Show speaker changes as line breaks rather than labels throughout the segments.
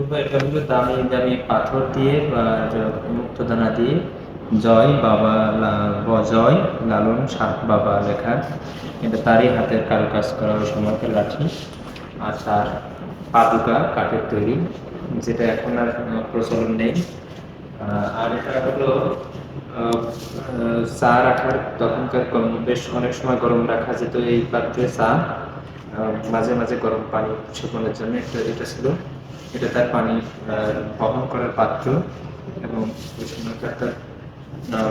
হলো দামি দামি পাথর দিয়ে বা মুক্তদানা দিয়ে জয় বাবা জয়, লালন শাহ বাবা লেখা। এটা তারই হাতের কারুকাজ করা ওই সময়কার লাঠি আর তার পাদুকা কাঠের তৈরি, যেটা এখন আর প্রচলন নেই। আর এটা হলো চা রাখার তখনকার বেশ অনেক সময় গরম রাখা যেত এই পাত্রে চা মাঝে মাঝে গরম পানি সেবনের জন্য একটা এটা ছিল। এটা তার পানি বহন করার পাত্র এবং সময়কার তার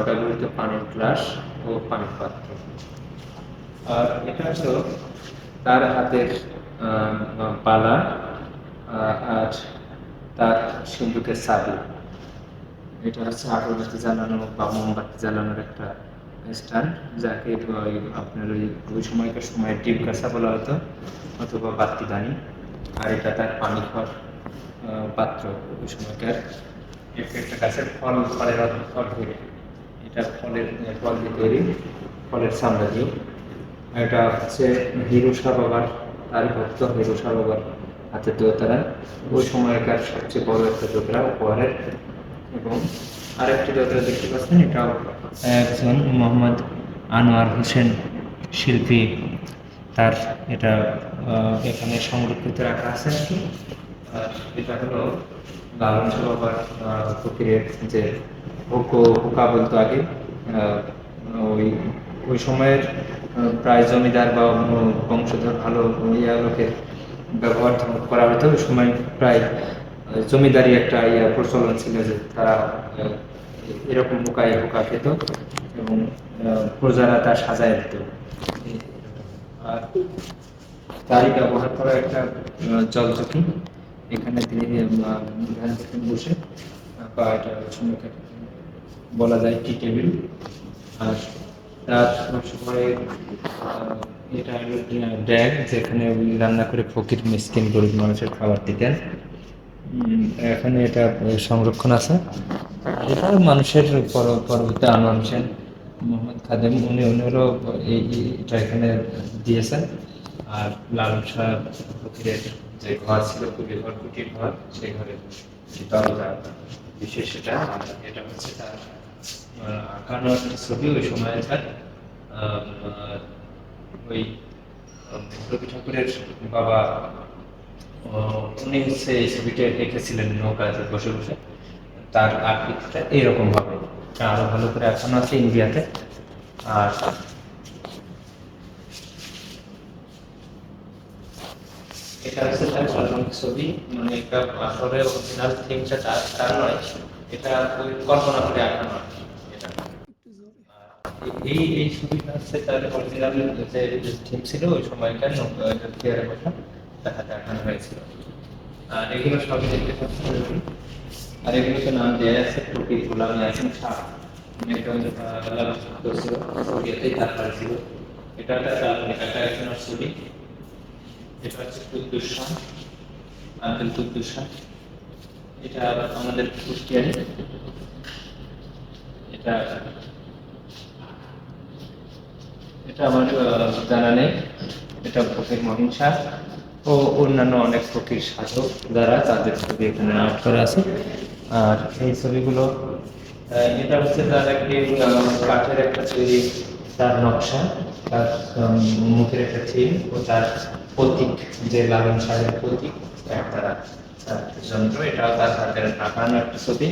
ব্যবহৃত পানির গ্লাস ও পানির পাত্র। আর এটা হলো তার হাতের পালা আর তার সিন্ধুকের চাবি এটা হচ্ছে আগরবাতি জ্বালানো বা মোমবাতি জ্বালানোর একটা স্ট্যান্ড যাকে আপনার ওই ওই সময়কার সময় ডিপ কাঁচা বলা হতো, অথবা বাতি দানি। আর এটা তার পানি খাওয়ার পাত্র ওই সময়কার। একটা গাছের ফল, ফলের ফল ধরে। এটা ফলের ফল দিয়ে তৈরি, ফলের সামনে দিয়ে। এটা হচ্ছে হিরো শাহ বাবার তার ভক্ত হিরো শাহ বাবার হাতে দোতারা ওই সময়কার সবচেয়ে বড় একটা দোতরা উপহারের। এবং আরেকটি দোতরা দেখতে পাচ্ছেন, এটাও একজন মোহাম্মদ আনোয়ার হোসেন শিল্পী। তার এটা এখানে সংরক্ষিত রাখা আছে আর কি। এটা হলো লালন বাবার ফকিরের যে হুকো হুকা বলতো আগে ওই ওই সময়ের প্রায় জমিদার বা অন্য বংশধর ভালো ইয়া লোকের ব্যবহার করা হতো। ওই সময় প্রায় জমিদারি একটা ইয়া প্রচলন ছিল যে তারা এরকম হুকায় হুকা খেত এবং প্রজারা তা সাজায় দিত। তারই ব্যবহার করা একটা জলচকি এখানে তিনি বসে বা এটা বলা যায় টি টেবিল। আর তার সময় এটা ড্যাগ, যেখানে রান্না করে ফকির, মিসকিন, গরিব মানুষের খাবার দিতেন। এখানে এটা সংরক্ষণ আছে। এটা মানুষের পর- পরবর্তী হোসেন মোহাম্মদ খাদেম উনি উনি হলো এই এই- এটা এখানে দিয়েছেন। আর লালন শাহ ফকিরের যে ঘর ছিল কুটির ঘর কুটির ঘর সেই ঘরে বিশেষ এটা এটা হচ্ছে তার আহ, আঁকানো একটা ছবি ওই আহ, আহ, ওই রবি ঠাকুরের বাবা উনি হচ্ছে এই ছবিটা এঁকেছিলেন নৌকাতে বসে বসে তার আকৃতিটা এইরকম হবে এটা ভালো করে এখনও আছে ইন্ডিয়াতে। আর এটা হচ্ছে তার ছবি। মানে আসলে অরিজিনাল থিমটা তার তার নয়, এটা ওই কল্পনা করে এই এই ছবিটা হচ্ছে তার অরিজিনাল যে থিম ছিল ওই সময়কার নৌকা বসা দেখাতে আঁকানো হয়েছিল। আর এগুলো সবই দেখতে এরকম। আর এগুলোকে নাম দেওয়া আছে টুপির গোলাম ইয়াসিন শাহ একজন আল্লাহ ছিল এতেই তার বাড়ি ছিল। এটা একটা কাল্পনিক একটা একজনের ছবি। এটা হচ্ছে কুদ্দুস শাহ আব্দুল কুদ্দুস শাহ আমাদের কুষ্টিয়ারি। এটা এটা আমার জানা নেই। এটা ফকির মহিন শাহ ও অন্যান্য অনেক ফকির সাধক যারা, তাদের ছবি এখানে আর্ট করা আছে। আর এই ছবিগুলো এটা হচ্ছে তার একটি কাঠের একটা তৈরি তার নকশা। তার মুখের একটা থিম ও তার প্রতীক, যে লালন শাহের প্রতীক, একটা যন্ত্র। এটাও তার হাতের আঁকানো একটা ছবি।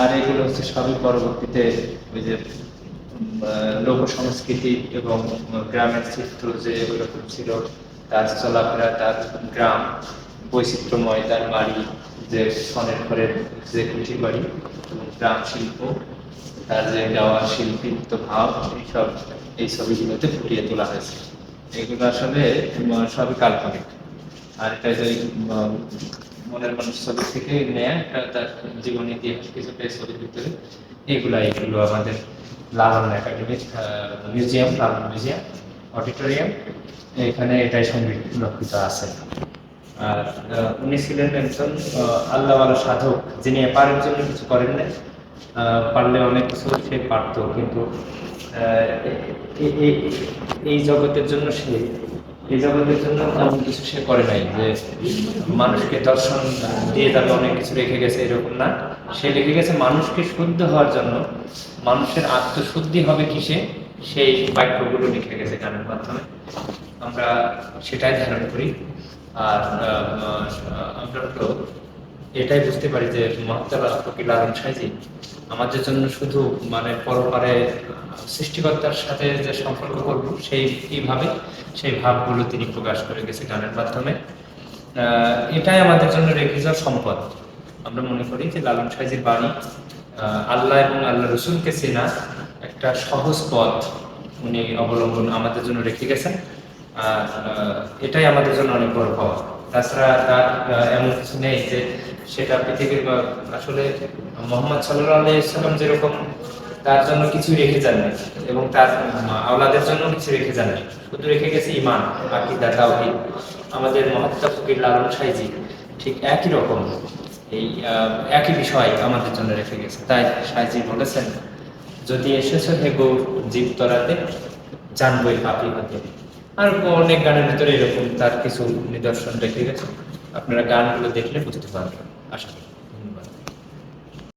আর এগুলো হচ্ছে সবই পরবর্তীতে ওই যে লোক সংস্কৃতি এবং গ্রামের চিত্র যে ওরকম ছিল, তার চলাফেরা, তার গ্রাম বৈচিত্র্যময় তার বাড়ি, যে সনের ঘরের যে কুঠি বাড়ি গ্রাম শিল্প, তার যে গাওয়া শিল্পিত ভাব এইসব এই ছবিগুলোতে ফুটিয়ে তোলা হয়েছে। এগুলো আসলে সবই কাল্পনিক। আর এটা যে মনের মানুষ ছবি থেকে নেয়া একটা তার জীবন ইতিহাস কিছুটা ছবির ভিতরে, এগুলা এগুলো আমাদের Lalon academic museum, Lalon museum, auditorium, এখানে এটাই সংরক্ষিত আছে। আর উনি ছিলেন একজন আল্লাহওয়ালা সাধক, যিনি এপারের জন্য কিছু করেন না পারলে অনেক কিছু সে পারতো, কিন্তু এই জগতের জন্য সে, এই জগতের জন্য এমন কিছু সে করে নাই যে মানুষকে দর্শন দিয়ে তাকে অনেক কিছু রেখে গেছে, এরকম না। সে রেখে গেছে মানুষকে শুদ্ধ হওয়ার জন্য। মানুষের আত্মশুদ্ধি হবে কিসে? সেই বাক্যগুলো লিখে গেছে গানের মাধ্যমে। আমরা সেটাই ধারণ করি। আর আমরা এটাই বুঝতে পারি যে মহাত্মা ফকির লালন সাইজি আমাদের জন্য শুধু মানে পরপারে সৃষ্টিকর্তার সাথে যে সম্পর্ক করব, সেই এইভাবে সেই ভাবগুলো তিনি প্রকাশ করে গেছে গানের মাধ্যমে। এটাই আমাদের জন্য রেখে যাওয়া সম্পদ। আমরা মনে করি যে লালন সাইজির বাণী আল্লাহ এবং আল্লাহ রসুলকে চেনা একটা সহজ পথ উনি অবলম্বন আমাদের জন্য রেখে গেছেন। এটাই আমাদের জন্য অনেক বড় পাওয়া। তাছাড়া তার এমন কিছু নেই যে সেটা পৃথিবীর আসলে মোহাম্মদ সাল্লাহ যেরকম তার জন্য কিছু রেখে যাননি এবং তার আওলাদের জন্য কিছু রেখে যান শুধু রেখে গেছে ইমান আকিদা, তাওহীদ। আমাদের মহাত্মা ফকির লালন সাইজি ঠিক একই রকম এই একই বিষয় আমাদের জন্য রেখে গেছে। তাই সাইজি বলেছেন, যদি এসেছ হে গৌর, জীব তরাতে, জানবই পাপি হতে। আর অনেক গানের ভিতরে এরকম তার কিছু নিদর্শন রেখে গেছে। আপনারা গানগুলো দেখলে বুঝতে পারবেন। আশা করি। ধন্যবাদ।